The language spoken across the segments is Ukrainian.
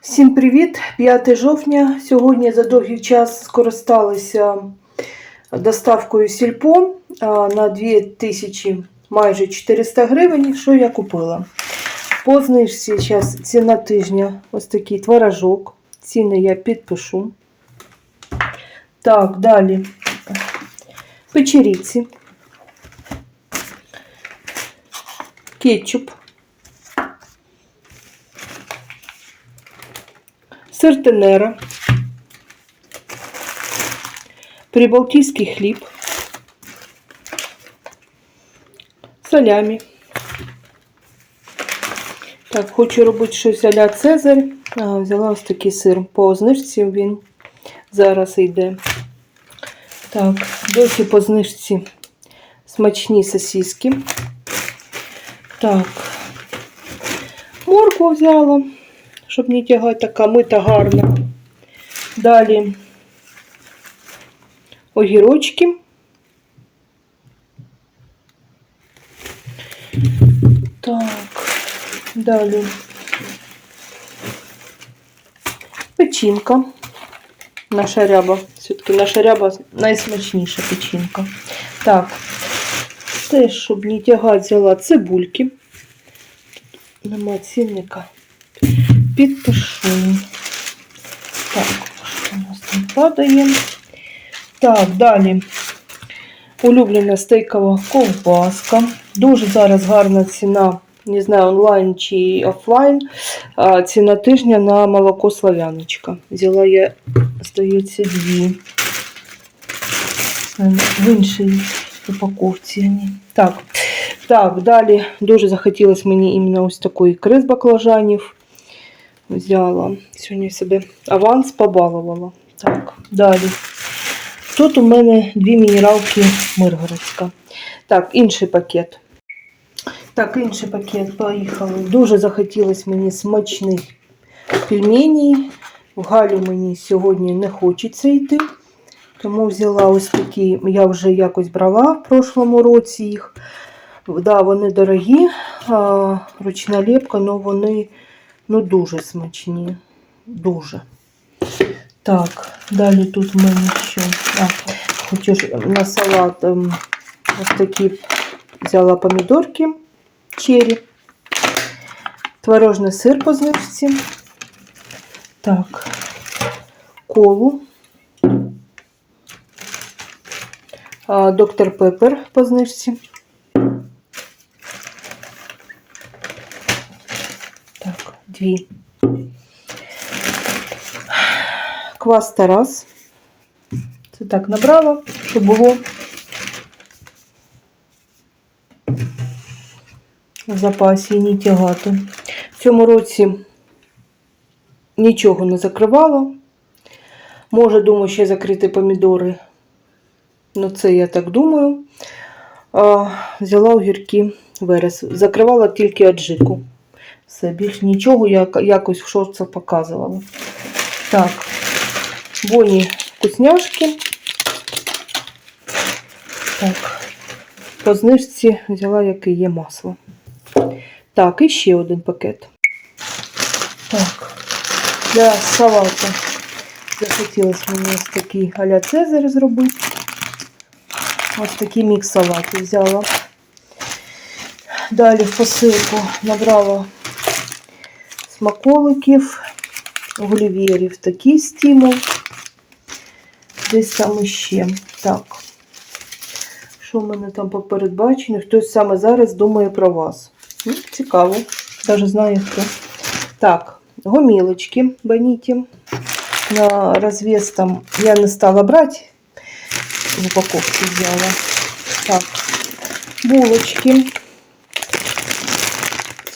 Всім привіт! 5 жовтня. Сьогодні за довгий час скористалися доставкою сільпо на 2000 майже 400 гривень. Що я купила? По знижці зараз ціна тижня. Ось такий творожок. Ціни я підпишу. Так, далі. Печеріці. Кетчуп. Сир Тенера, прибалтійський хліб, салямі. Так, хочу робити щось а-ля Цезарь. А, взяла ось такий сир. По знижці він зараз йде. Так, досі по знижці смачні сосиски. Так, моркву взяла щоб не тягати така мита гарна. Далі огірочки. Так, далі печінка. Наша ряба. Все-таки наша ряба найсмачніша печінка. Так, теж, щоб не тягати, взяла цибульки. Нема цінника підпишу. Так, що у нас там падає? Так, далі. Улюблена стейкова ковбаска. Дуже зараз гарна ціна, не знаю, онлайн чи офлайн. Ціна тижня на молоко славяночка. Взяла я, здається, дві. В іншій упаковці. Так, так, далі дуже захотілося мені іменно ось такої ікри з баклажанів взяла. Сьогодні себе аванс побалувала. Так, далі. Тут у мене дві мінералки Миргородська. Так, інший пакет. Так, інший пакет, поїхали. Дуже захотілося мені смачних пельменей. В Галю мені сьогодні не хочеться йти. Тому взяла ось такі, я вже якось брала в прошлому році їх. Да, вони дорогі, ручна лепка, але вони Ну, дуже смачні. Дуже. Так, далі тут в мене що. А, хочу ж на салат ем, ось такі взяла помідорки черрі. Творожний сир по знижці. Так, колу. Доктор Пеппер по знижці. Так, дві. Квас Тарас. Це так набрала, щоб було в запасі не тягати. В цьому році нічого не закривала. Може, думаю, ще закрити помідори. Ну, це я так думаю. А, Взяла огірки верес. Закривала тільки аджику. Все, більш нічого я якось в шорцах показувала. Так, боні вкусняшки. Так, по знижці взяла, яке є масло. Так, і ще один пакет. Так, для салату захотілося мені ось такий а-ля Цезарь зробити. Ось такий мікс салату взяла. Далі посилку набрала смаколиків, гулівєрів такий стимул. Десь там іще. Так. Що в мене там попередбачено? Хтось саме зараз думає про вас. Ну, Цікаво. Навіть знаю хто. Так, гомілочки баніті. На розв'яз там я не стала брати. В упаковці взяла. Так, булочки.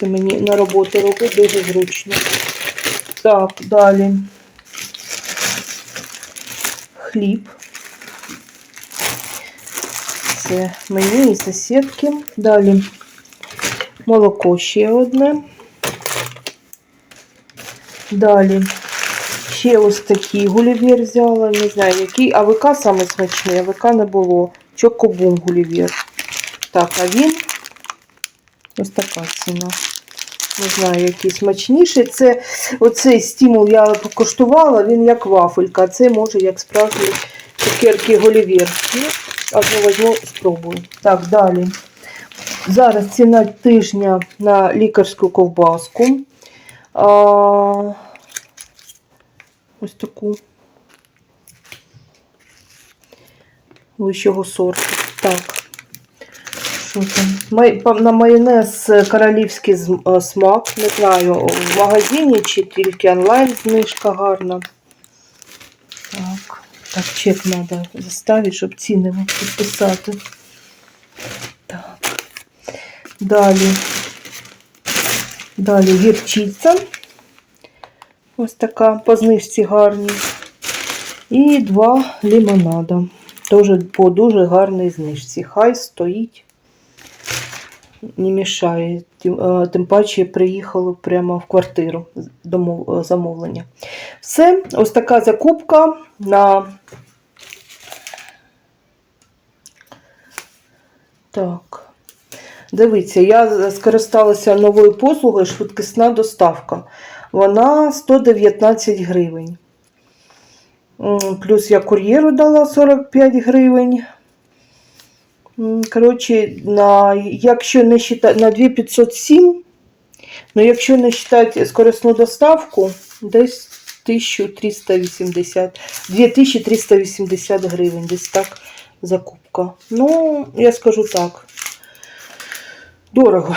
Це мені на роботу робить дуже зручно. Так, далі хліб. Це мені і сусідки. Далі молоко ще одне. Далі ще ось такий гулівер взяла, не знаю який, АВК саме смачний, АВК не було. Чокобум гулівер. Так, а він ось така ціна. Не знаю, який смачніший. Це оцей стимул я покуштувала, він як вафелька, а це може як справжні цукерки Голівер. Ну, одну возьму, спробую. Так, далі. Зараз ціна тижня на лікарську ковбаску. А, ось таку вищого сорту. Так. На майонез королівський е, смак. Не знаю, в магазині чи тільки онлайн знижка гарна. Так. Так, чек треба заставити, щоб ціни підписати. Так. Далі. Далі гірчиця. Ось така по знижці гарні. І два лимонада. Теж по дуже гарній знижці. Хай стоїть, не мішає. Тим, е, тим паче приїхали прямо в квартиру домов- е, замовлення. Все, ось така закупка на. Так. Дивіться, я скористалася новою послугою швидкісна доставка. Вона 119 гривень. Плюс я кур'єру дала 45 гривень. Коротше, на, якщо не считати, на 2507, ну якщо не вважати скорисну доставку, десь 1380, 2380 гривень, десь так закупка. Ну, я скажу так. Дорого.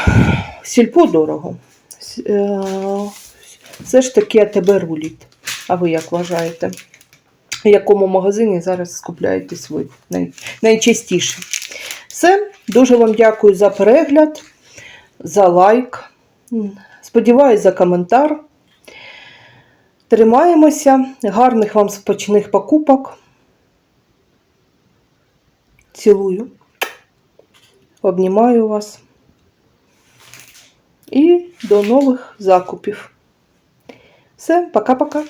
Сільпо дорого. Е, Все ж таки АТБ рулить. А ви як вважаєте? В якому магазині зараз скупляєтесь ви най- найчастіше? Все. Дуже вам дякую за перегляд, за лайк. Сподіваюсь, за коментар. Тримаємося. Гарних вам спочних покупок. Цілую. Обнімаю вас. І до нових закупів. Все, пока-пока.